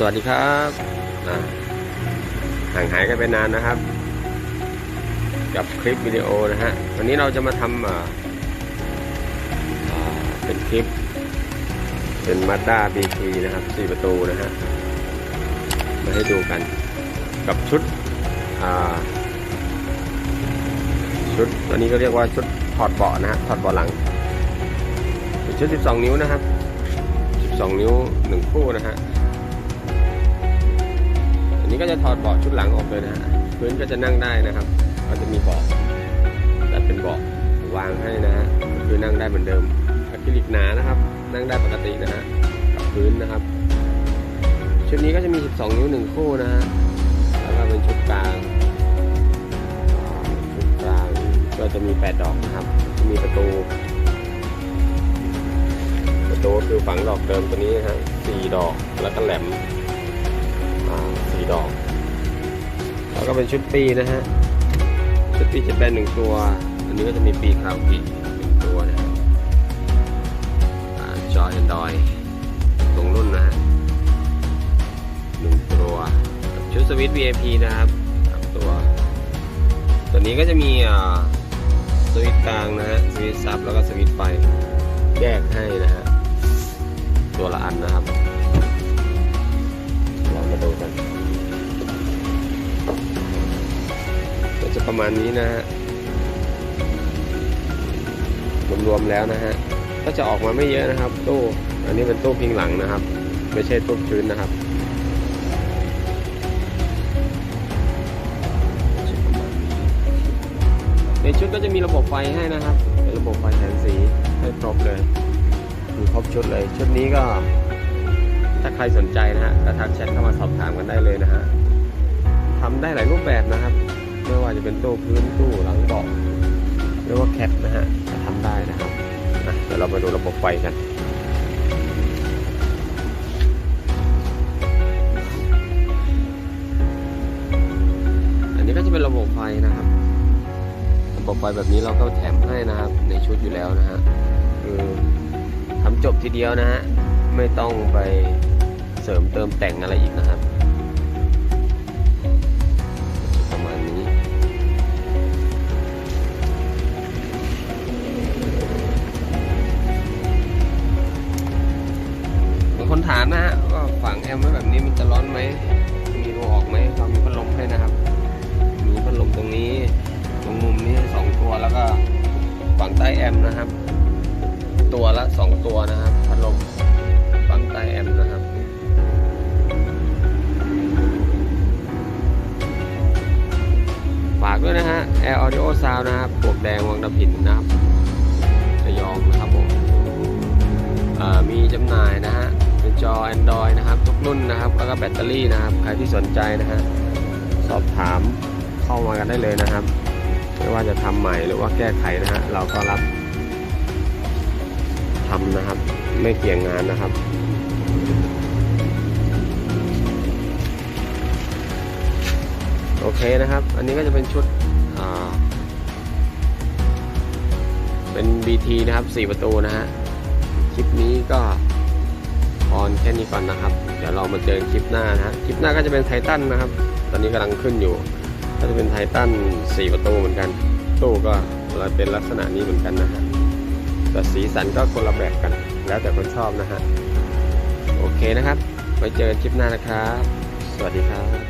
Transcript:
สวัสดีครับห่างหายกันไปนานนะครับ กับคลิปวิดีโอนะฮะวันนี้เราจะมาทำเป็นคลิป เป็นมาด้าบีทีนะครับสี่ประตูนะฮะมาให้ดูกันกับชุดชุดอันนี้ก็เรียกว่าชุดถอดเบาะนะฮะถอดเบาะหลังเป็นชุด 12 นิ้วนะครับ 12 นิ้ว 1 คู่นะฮะ นี้ก็จะถอดเบาะชุดหลังออกเลยนะฮะพื้นก็จะนั่งได้นะครับ ก็จะมีเบาะแต่เป็นเบาะวางให้นะฮะคือนั่งได้เหมือนเดิมอะคริลิกหนานะครับ นั่งได้ปกตินะฮะกับพื้นนะครับ ชุดนี้ก็จะมี 12 นิ้ว 1 คู่นะฮะแล้วก็เป็นชุดกลางชุดกลางก็จะมี 8 ดอกนะครับ มีประตู ประตูคือฝังดอกเดิมตัวนี้นะฮะสดอกแล้วก็แหลม สี่ดอก แล้วก็เป็นชุดปีนะฮะ ชุดปีจะเป็นหนึ่งตัว อันนี้ก็จะมีปีคราวกีหนึ่งตัวนะฮะจอแอนดอยตรงรุ่นนะฮะหนึ่งตัว ชุดสวิตช์ VIP นะครับสามตัว ตัวนี้ก็จะมีอ่าสวิตช์กลางนะฮะ สวิตช์ซับแล้วก็สวิตช์ไฟแยกให้นะฮะ ตัวละอันนะครับ ประมาณนี้นะฮะรวมๆแล้วนะฮะก็จะออกมาไม่เยอะนะครับ ตู้อันนี้เป็นตู้พิงหลังนะครับ ไม่ใช่ตู้พื้นนะครับในชุดก็จะมีระบบไฟให้นะครับเป็นระบบไฟแสงสีให้ครบเลยมีครบชุดเลย ชุดนี้ก็ ถ้าใครสนใจนะฮะก็ทักแชทเข้ามาสอบถามกันได้เลยนะฮะทำได้หลายรูปแบบนะครับ ไม่ว่าจะเป็นตู้พื้นตู้หลังเบาะหรือว่าแคปนะฮะก็ทำได้นะครับอะเดี๋ยวเรามาดูระบบไฟกันอันนี้ก็จะเป็นระบบไฟนะครับ ระบบไฟแบบนี้เราก็แถมให้นะครับ ในชุดอยู่แล้วนะฮะคือทำจบทีเดียวนะฮะ ไม่ต้องไปเสริมเติมแต่งอะไรอีกนะครับ คนถามนะฮะว่าฝังแอมไว้แบบนี้มันจะร้อนไหมมีรูออกไหมเรามีพัดลมให้นะครับมีพัดลมตรงนี้ ตรงมุมนี้สองตัวแล้วก็ฝังใต้แอมนะครับ ตัวละสองตัวนะครับพัดลมฝังใต้แอมนะครับฝากด้วยนะฮะ Air Audio Sound นะครับปลวกแดงวังดำหินนะครับ ตเตอรี่นะครับ ใครที่สนใจนะฮะสอบถามเข้ามากันได้เลยนะครับ ไม่ว่าจะทำใหม่หรือว่าแก้ไขนะฮะเราก็รับทำนะครับ ไม่เกี่ยงงานนะครับโอเคนะครับ อันนี้ก็จะเป็นชุดเป็น BT นะครับ 4 ประตูนะฮะ คลิปนี้ก็ ออนแค่นี้ก่อนนะครับ เดี๋ยวเรามาเจอคลิปหน้านะฮะคลิปหน้าก็จะเป็นไททันนะครับ ตอนนี้กำลังขึ้นอยู่ ก็จะเป็นไททัน4 ประตูเหมือนกัน ตู้ก็เป็นลักษณะนี้เหมือนกันนะฮะแต่สีสันก็คนละแบบกัน แล้วแต่คนชอบนะฮะ โอเคนะครับ ไว้เจอกันคลิปหน้านะครับ สวัสดีครับ